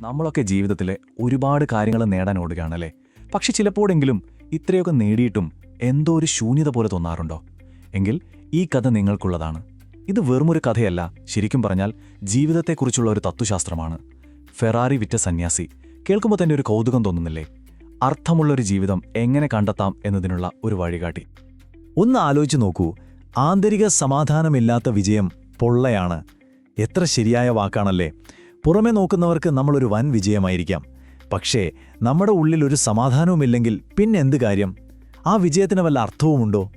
നമ്മളൊക്കെ ജീവിതത്തിലെ ഒരുപാട് കാര്യങ്ങൾ നേടാൻ ഓടുകയാണല്ലേ? പക്ഷെ ചിലപ്പോഴെങ്കിലും ഇത്രയൊക്കെ നേടിയിട്ടും എന്തോ ഒരു ശൂന്യത പോലെ തോന്നാറുണ്ടോ? എങ്കിൽ ഈ കഥ നിങ്ങൾക്കുള്ളതാണ്. ഇത് വെറുമൊരു കഥയല്ല ശരിക്കും പറഞ്ഞാൽ ജീവിതത്തെക്കുറിച്ചുള്ള ഒരു തത്വശാസ്ത്രമാണ്. ഫെറാറി വിറ്റ സന്യാസി കേൾക്കുമ്പോൾ തന്നെ ഒരു കൗതുകം തോന്നുന്നില്ലേ? അർത്ഥമുള്ളൊരു ജീവിതം എങ്ങനെ കണ്ടെത്താം എന്നതിനുള്ള ഒരു വഴികാട്ടി. ഒന്ന് ആലോചിച്ച് നോക്കൂ ആന്തരിക സമാധാനമില്ലാത്ത വിജയം പൊള്ളയാണ്. എത്ര ശരിയായ വാക്കാണല്ലേ? പുറമെ നോക്കുന്നവർക്ക് നമ്മളൊരു വൻ വിജയമായിരിക്കാം. പക്ഷേ നമ്മുടെ ഉള്ളിൽ ഒരു സമാധാനവുമില്ലെങ്കിൽ പിന്നെന്ത് കാര്യം? ആ വിജയത്തിന് വല്ല അർത്ഥവുമുണ്ടോ?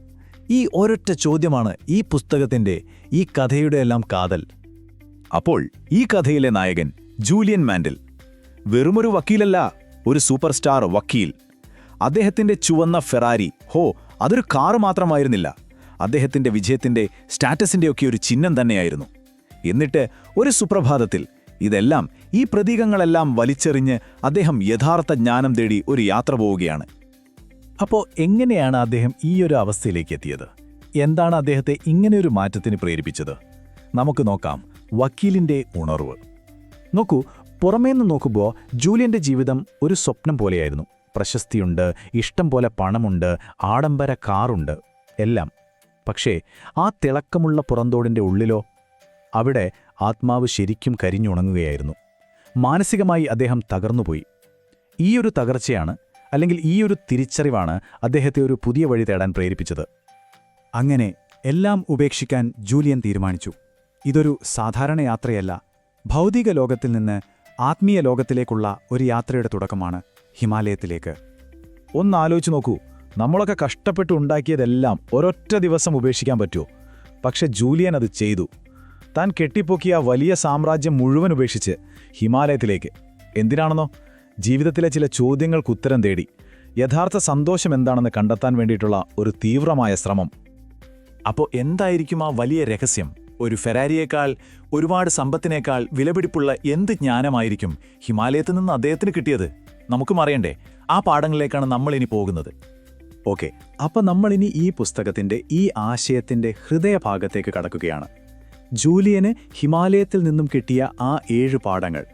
ഈ ഒരൊറ്റ ചോദ്യമാണ് ഈ പുസ്തകത്തിന്റെ ഈ കഥയുടെ എല്ലാം കാതൽ. അപ്പോൾ ഈ കഥയിലെ നായകൻ ജൂലിയൻ മാൻഡൽ. വെറുമൊരു വക്കീലല്ല ഒരു സൂപ്പർ സ്റ്റാർ വക്കീൽ. അദ്ദേഹത്തിന്റെ ചുവന്ന ഫെറാരി ഹോ അതൊരു കാറ് മാത്രമായിരുന്നില്ല. അദ്ദേഹത്തിന്റെ വിജയത്തിന്റെ സ്റ്റാറ്റസിന്റെയൊക്കെ ഒരു ചിഹ്നം തന്നെയായിരുന്നു. എന്നിട്ട് ഒരു സുപ്രഭാതത്തിൽ ഇതെല്ലാം ഈ പ്രതീകങ്ങളെല്ലാം വലിച്ചെറിഞ്ഞ് അദ്ദേഹം യഥാർത്ഥ ജ്ഞാനം തേടി ഒരു യാത്ര പോവുകയാണ്. അപ്പോൾ എങ്ങനെയാണ് അദ്ദേഹം ഈ ഒരു അവസ്ഥയിലേക്ക് എത്തിയത്? എന്താണ് അദ്ദേഹത്തെ ഇങ്ങനെയൊരു മാറ്റത്തിന് പ്രേരിപ്പിച്ചത്? നമുക്ക് നോക്കാം. വക്കീലിന്റെ ഉണർവ്. നോക്കൂ പുറമേന്ന് നോക്കുമ്പോൾ ജൂലിയന്റെ ജീവിതം ഒരു സ്വപ്നം പോലെയായിരുന്നു. പ്രശസ്തിയുണ്ട് ഇഷ്ടം പോലെ പണമുണ്ട് ആഡംബര കാറുണ്ട് എല്ലാം. പക്ഷേ ആ തിളക്കമുള്ള പുറന്തോടിന്റെ ഉള്ളിലോ അവിടെ ആത്മാവ് ശരിക്കും കരിഞ്ഞുണങ്ങുകയായിരുന്നു. മാനസികമായി അദ്ദേഹം തകർന്നുപോയി. ഈയൊരു തകർച്ചയാണ് അല്ലെങ്കിൽ ഈയൊരു തിരിച്ചറിവാണ് അദ്ദേഹത്തെ ഒരു പുതിയ വഴി തേടാൻ പ്രേരിപ്പിച്ചത്. അങ്ങനെ എല്ലാം ഉപേക്ഷിക്കാൻ ജൂലിയൻ തീരുമാനിച്ചു. ഇതൊരു സാധാരണ യാത്രയല്ല ഭൗതിക ലോകത്തിൽ നിന്ന് ആത്മീയ ലോകത്തിലേക്കുള്ള ഒരു യാത്രയുടെ തുടക്കമാണ് ഹിമാലയത്തിലേക്ക്. ഒന്നാലോചിച്ച് നോക്കൂ നമ്മളൊക്കെ കഷ്ടപ്പെട്ട് ഉണ്ടാക്കിയതെല്ലാം ഒരൊറ്റ ദിവസം ഉപേക്ഷിക്കാൻ പറ്റുമോ? പക്ഷെ ജൂലിയൻ അത് ചെയ്തു. താൻ കെട്ടിപ്പൊക്കിയ വലിയ സാമ്രാജ്യം മുഴുവൻ ഉപേക്ഷിച്ച് ഹിമാലയത്തിലേക്ക്. എന്തിനാണെന്നോ? ജീവിതത്തിലെ ചില ചോദ്യങ്ങൾക്ക് ഉത്തരം തേടി. യഥാർത്ഥ സന്തോഷം എന്താണെന്ന് കണ്ടെത്താൻ വേണ്ടിയിട്ടുള്ള ഒരു തീവ്രമായ ശ്രമം. അപ്പോൾ എന്തായിരിക്കും ആ വലിയ രഹസ്യം? ഒരു ഫെരാരിയേക്കാൾ ഒരുപാട് സമ്പത്തിനേക്കാൾ വിലപിടിപ്പുള്ള എന്ത് ജ്ഞാനമായിരിക്കും ഹിമാലയത്തിൽ നിന്ന് അദ്ദേഹത്തിന് കിട്ടിയത്? നമുക്കും അറിയണ്ടേ. ആ പാഠങ്ങളിലേക്കാണ് നമ്മളിനി പോകുന്നത്. ഓക്കെ. അപ്പം നമ്മളിനി ഈ പുസ്തകത്തിന്റെ ഈ ആശയത്തിന്റെ ഹൃദയഭാഗത്തേക്ക് കടക്കുകയാണ്. ജൂലിയന് ഹിമാലയത്തിൽ നിന്നും കിട്ടിയ ആ ഏഴ് പാഠങ്ങൾ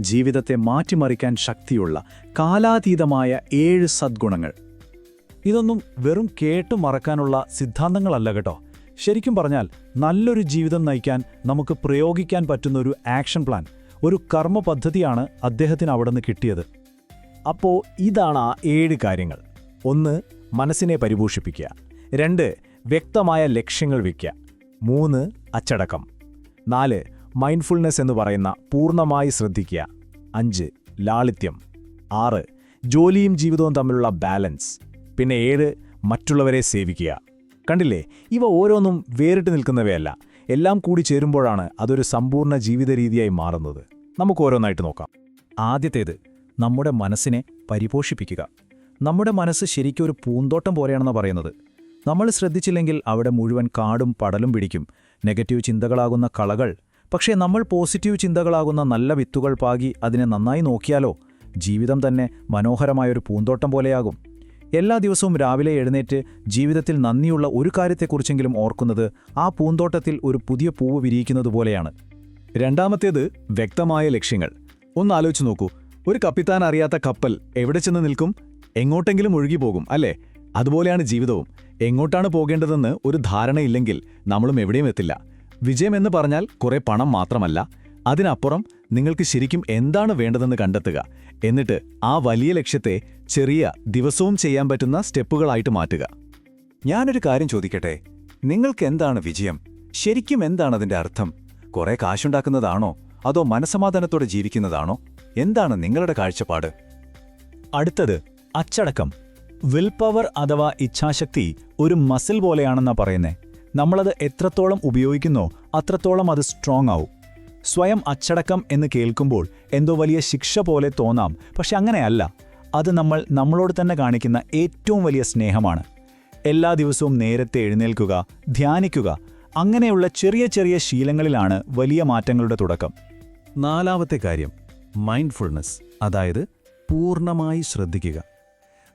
ജീവിതത്തെ മാറ്റിമറിക്കാൻ ശക്തിയുള്ള കാലാതീതമായ ഏഴ് സദ്ഗുണങ്ങൾ. ഇതൊന്നും വെറും കേട്ടു മറക്കാനുള്ള സിദ്ധാന്തങ്ങളല്ല കേട്ടോ. ശരിക്കും പറഞ്ഞാൽ നല്ലൊരു ജീവിതം നയിക്കാൻ നമുക്ക് പ്രയോഗിക്കാൻ പറ്റുന്ന ഒരു ആക്ഷൻ പ്ലാൻ ഒരു കർമ്മ പദ്ധതിയാണ് അദ്ദേഹത്തിന് അവിടെ നിന്ന് കിട്ടിയത്. അപ്പോൾ ഇതാണ് ആ ഏഴ് കാര്യങ്ങൾ. ഒന്ന് മനസ്സിനെ പരിപോഷിപ്പിക്കുക. രണ്ട് വ്യക്തമായ ലക്ഷ്യങ്ങൾ വയ്ക്കുക മൂന്ന് അച്ചടക്കം. നാല് മൈൻഡ്ഫുൾനെസ് എന്ന് പറയുന്ന പൂർണമായി ശ്രദ്ധിക്കുക. അഞ്ച് ലാളിത്യം. ആറ് ജോലിയും ജീവിതവും തമ്മിലുള്ള ബാലൻസ് പിന്നെ ഏഴ് മറ്റുള്ളവരെ സേവിക്കുക. കണ്ടില്ലേ? ഇവ ഓരോന്നും വേറിട്ട് നിൽക്കുന്നവയല്ല. എല്ലാം കൂടി ചേരുമ്പോഴാണ് അതൊരു സമ്പൂർണ ജീവിത രീതിയായി മാറുന്നത്. നമുക്ക് ഓരോന്നായിട്ട് നോക്കാം. ആദ്യത്തേത് നമ്മുടെ മനസ്സിനെ പരിപോഷിപ്പിക്കുക. നമ്മുടെ മനസ്സ് ശരിക്കും ഒരു പൂന്തോട്ടം പോലെയാണെന്ന് പറയുന്നത്. നമ്മൾ ശ്രദ്ധിച്ചില്ലെങ്കിൽ അവിടെ മുഴുവൻ കാടും പടലും പിടിക്കും. നെഗറ്റീവ് ചിന്തകളാകുന്ന കളകൾ. പക്ഷേ നമ്മൾ പോസിറ്റീവ് ചിന്തകളാകുന്ന നല്ല വിത്തുകൾ പാകി അതിനെ നന്നായി നോക്കിയാലോ? ജീവിതം തന്നെ മനോഹരമായൊരു പൂന്തോട്ടം പോലെയാകും. എല്ലാ ദിവസവും രാവിലെ എഴുന്നേറ്റ് ജീവിതത്തിൽ നന്ദിയുള്ള ഒരു കാര്യത്തെക്കുറിച്ചെങ്കിലും ഓർക്കുന്നത് ആ പൂന്തോട്ടത്തിൽ ഒരു പുതിയ പൂവ് വിരിയിക്കുന്നത് പോലെയാണ്. രണ്ടാമത്തേത് വ്യക്തമായ ലക്ഷ്യങ്ങൾ. ഒന്ന് ആലോചിച്ച് നോക്കൂ. ഒരു കപ്പിത്താൻ അറിയാത്ത കപ്പൽ എവിടെ ചെന്ന് നിൽക്കും? എങ്ങോട്ടെങ്കിലും ഒഴുകിപ്പോകും അല്ലേ? അതുപോലെയാണ് ജീവിതവും. എങ്ങോട്ടാണ് പോകേണ്ടതെന്ന് ഒരു ധാരണയില്ലെങ്കിൽ നമ്മളും എവിടെയും എത്തില്ല. വിജയം എന്ന് പറഞ്ഞാൽ കുറെ പണം മാത്രമല്ല. അതിനപ്പുറം നിങ്ങൾക്ക് ശരിക്കും എന്താണ് വേണ്ടതെന്ന് കണ്ടെത്തുക. എന്നിട്ട് ആ വലിയ ലക്ഷ്യത്തെ ചെറിയ ദിവസവും ചെയ്യാൻ പറ്റുന്ന സ്റ്റെപ്പുകളായിട്ട് മാറ്റുക. ഞാനൊരു കാര്യം ചോദിക്കട്ടെ? നിങ്ങൾക്ക് എന്താണ് വിജയം? ശരിക്കും എന്താണ് അതിന്റെ അർത്ഥം? കുറെ കാശുണ്ടാക്കുന്നതാണോ? അതോ മനസമാധാനത്തോടെ ജീവിക്കുന്നതാണോ? എന്താണ് നിങ്ങളുടെ കാഴ്ചപ്പാട്? അടുത്തത് അച്ചടക്കം. വിൽ പവർ അഥവാ ഇച്ഛാശക്തി ഒരു മസിൽ പോലെയാണെന്നാ പറയുന്നേ. നമ്മളത് എത്രത്തോളം ഉപയോഗിക്കുന്നോ അത്രത്തോളം അത് സ്ട്രോങ് ആവും. സ്വയം അച്ചടക്കം എന്ന് കേൾക്കുമ്പോൾ എന്തോ വലിയ ശിക്ഷ പോലെ തോന്നാം. പക്ഷെ അങ്ങനെയല്ല. അത് നമ്മൾ നമ്മളോട് തന്നെ കാണിക്കുന്ന ഏറ്റവും വലിയ സ്നേഹമാണ്. എല്ലാ ദിവസവും നേരത്തെ എഴുന്നേൽക്കുക ധ്യാനിക്കുക അങ്ങനെയുള്ള ചെറിയ ചെറിയ ശീലങ്ങളിലാണ് വലിയ മാറ്റങ്ങളുടെ തുടക്കം. നാലാമത്തെ കാര്യം മൈൻഡ്ഫുൾനെസ് അതായത് പൂർണമായി ശ്രദ്ധിക്കുക.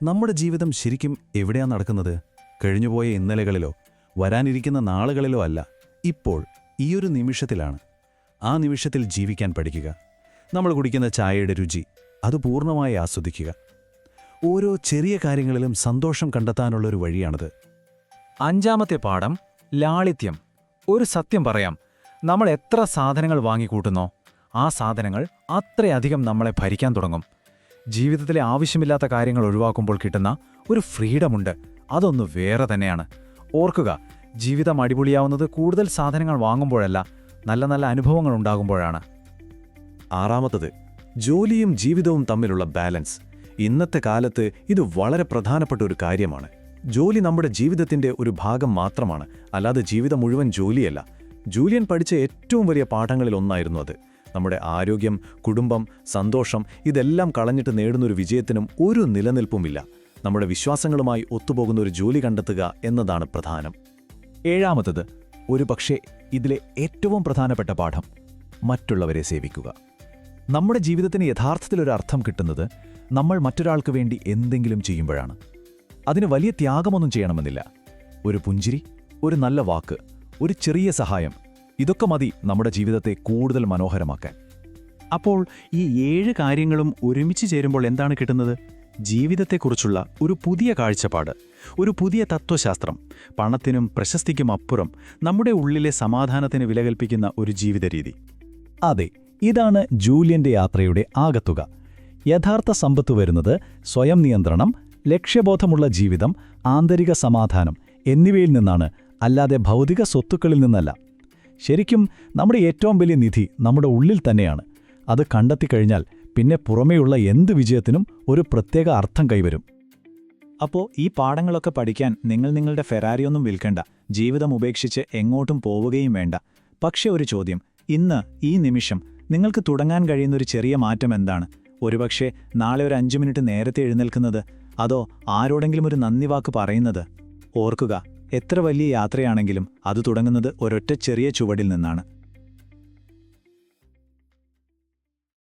നമ്മുടെ ജീവിതം ശരിക്കും എവിടെയാണ് നടക്കുന്നത്? കഴിഞ്ഞുപോയ ഇന്നലകളിലോ വരാനിരിക്കുന്ന നാളുകളിലോ അല്ല ഇപ്പോൾ ഈയൊരു നിമിഷത്തിലാണ്. ആ നിമിഷത്തിൽ ജീവിക്കാൻ പഠിക്കുക. നമ്മൾ കുടിക്കുന്ന ചായയുടെ രുചി അത് പൂർണമായി ആസ്വദിക്കുക. ഓരോ ചെറിയ കാര്യങ്ങളിലും സന്തോഷം കണ്ടെത്താനുള്ളൊരു വഴിയാണത്. അഞ്ചാമത്തെ പാഠം ലാളിത്യം. ഒരു സത്യം പറയാം നമ്മൾ എത്ര സാധനങ്ങൾ വാങ്ങിക്കൂട്ടുന്നോ ആ സാധനങ്ങൾ അത്രയധികം നമ്മളെ ഭരിക്കാൻ തുടങ്ങും. ജീവിതത്തിലെ ആവശ്യമില്ലാത്ത കാര്യങ്ങൾ ഒഴിവാക്കുമ്പോൾ കിട്ടുന്ന ഒരു ഫ്രീഡമുണ്ട് അതൊന്ന് വേറെ തന്നെയാണ്. ഓർക്കുക ജീവിതം അടിപൊളിയാവുന്നത് കൂടുതൽ സാധനങ്ങൾ വാങ്ങുമ്പോഴല്ല നല്ല നല്ല അനുഭവങ്ങൾ ഉണ്ടാകുമ്പോഴാണ്. ആറാമത്തത് ജോലിയും ജീവിതവും തമ്മിലുള്ള ബാലൻസ് ഇന്നത്തെ കാലത്ത് ഇത് വളരെ പ്രധാനപ്പെട്ട ഒരു കാര്യമാണ്. ജോലി നമ്മുടെ ജീവിതത്തിന്റെ ഒരു ഭാഗം മാത്രമാണ്. അല്ലാതെ ജീവിതം മുഴുവൻ ജോലിയല്ല. ജൂലിയൻ പഠിച്ച ഏറ്റവും വലിയ പാഠങ്ങളിൽ ഒന്നായിരുന്നു അത്. നമ്മുടെ ആരോഗ്യം കുടുംബം സന്തോഷം ഇതെല്ലാം കളഞ്ഞിട്ട് നേടുന്നൊരു വിജയത്തിനും ഒരു നിലനിൽപ്പുമില്ല. നമ്മുടെ വിശ്വാസങ്ങളുമായി ഒത്തുപോകുന്ന ഒരു ജോലി കണ്ടെത്തുക എന്നതാണ് പ്രധാനം. ഏഴാമത്തത് ഒരു പക്ഷേ ഇതിലെ ഏറ്റവും പ്രധാനപ്പെട്ട പാഠം മറ്റുള്ളവരെ സേവിക്കുക. നമ്മുടെ ജീവിതത്തിന് യഥാർത്ഥത്തിലൊരു അർത്ഥം കിട്ടുന്നത് നമ്മൾ മറ്റൊരാൾക്ക് വേണ്ടി എന്തെങ്കിലും ചെയ്യുമ്പോഴാണ്. അതിന് വലിയ ത്യാഗമൊന്നും ചെയ്യണമെന്നില്ല. ഒരു പുഞ്ചിരി ഒരു നല്ല വാക്ക് ഒരു ചെറിയ സഹായം ഇതൊക്കെ മതി നമ്മുടെ ജീവിതത്തെ കൂടുതൽ മനോഹരമാക്കാൻ. അപ്പോൾ ഈ ഏഴ് കാര്യങ്ങളും ഒരുമിച്ച് ചേരുമ്പോൾ എന്താണ് കിട്ടുന്നത്? ജീവിതത്തെക്കുറിച്ചുള്ള ഒരു പുതിയ കാഴ്ചപ്പാട് ഒരു പുതിയ തത്വശാസ്ത്രം പണത്തിനും പ്രശസ്തിക്കും അപ്പുറം നമ്മുടെ ഉള്ളിലെ സമാധാനത്തിന് വില കൽപ്പിക്കുന്ന ഒരു ജീവിത രീതി അതെ ഇതാണ് ജൂലിയന്റെ യാത്രയുടെ ആകത്തുക. യഥാർത്ഥ സമ്പത്ത് വരുന്നത് സ്വയം നിയന്ത്രണം ലക്ഷ്യബോധമുള്ള ജീവിതം ആന്തരിക സമാധാനം എന്നിവയിൽ നിന്നാണ് അല്ലാതെ ഭൗതിക സ്വത്തുക്കളിൽ നിന്നല്ല. ശരിക്കും നമ്മുടെ ഏറ്റവും വലിയ നിധി നമ്മുടെ ഉള്ളിൽ തന്നെയാണ്. അത് കണ്ടെത്തിക്കഴിഞ്ഞാൽ പിന്നെ പുറമേയുള്ള എന്ത് വിജയത്തിനും ഒരു പ്രത്യേക അർത്ഥം കൈവരും. അപ്പോൾ ഈ പാഠങ്ങളൊക്കെ പഠിക്കാൻ നിങ്ങൾ നിങ്ങളുടെ ഫെറാരിയൊന്നും വിൽക്കേണ്ട. ജീവിതം ഉപേക്ഷിച്ച് എങ്ങോട്ടും പോവുകയും വേണ്ട. പക്ഷേ ഒരു ചോദ്യം. ഇന്ന് ഈ നിമിഷം നിങ്ങൾക്ക് തുടങ്ങാൻ കഴിയുന്ന ഒരു ചെറിയ മാറ്റം എന്താണ്? ഒരുപക്ഷെ നാളെ ഒരു അഞ്ചു മിനിറ്റ് നേരത്തെ എഴുന്നേൽക്കുന്നത് അതോ ആരോടെങ്കിലും ഒരു നന്ദി വാക്ക് പറയുന്നത്? ഓർക്കുക. എത്ര വലിയ യാത്രയാണെങ്കിലും അത് തുടങ്ങുന്നത് ഒരൊറ്റ ചെറിയ ചുവടിൽ നിന്നാണ്.